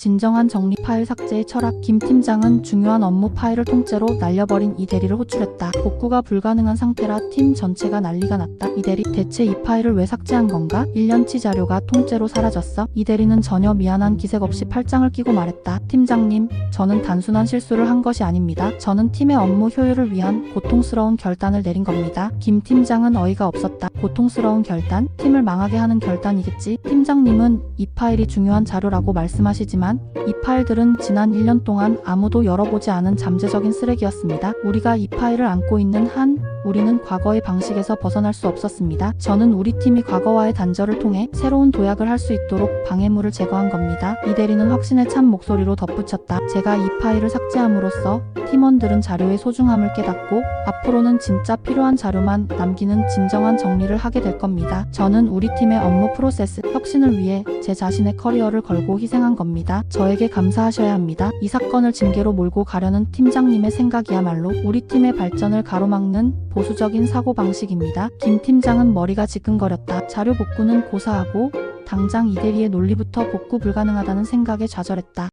진정한 정리 파일 삭제의 철학 김 팀장은 중요한 업무 파일을 통째로 날려버린 이 대리를 호출했다. 복구가 불가능한 상태라 팀 전체가 난리가 났다. 이 대리 대체 이 파일을 왜 삭제한 건가? 1년치 자료가 통째로 사라졌어. 이 대리는 전혀 미안한 기색 없이 팔짱을 끼고 말했다. 팀장님, 저는 단순한 실수를 한 것이 아닙니다. 저는 팀의 업무 효율을 위한 고통스러운 결단을 내린 겁니다. 김 팀장은 어이가 없었다. 고통스러운 결단? 팀을 망하게 하는 결단이겠지. 팀장님은 이 파일이 중요한 자료라고 말씀하시지만 이 파일들은 지난 1년 동안 아무도 열어보지 않은 잠재적인 쓰레기였습니다. 우리가 이 파일을 안고 있는 한 우리는 과거의 방식에서 벗어날 수 없었습니다. 저는 우리 팀이 과거와의 단절을 통해 새로운 도약을 할 수 있도록 방해물을 제거한 겁니다. 이 대리는 확신에 찬 목소리로 덧붙였다. 제가 이 파일을 삭제함으로써 팀원들은 자료의 소중함을 깨닫고 앞으로는 진짜 필요한 자료만 남기는 진정한 정리를 하게 될 겁니다. 저는 우리 팀의 업무 프로세스 혁신을 위해 제 자신의 커리어를 걸고 희생한 겁니다. 저에게 감사하셔야 합니다. 이 사건을 징계로 몰고 가려는 팀장님의 생각이야말로 우리 팀의 발전을 가로막는 보수적인 사고방식입니다. 김 팀장은 머리가 지끈거렸다. 자료 복구는 고사하고 당장 이대리의 논리부터 복구 불가능하다는 생각에 좌절했다.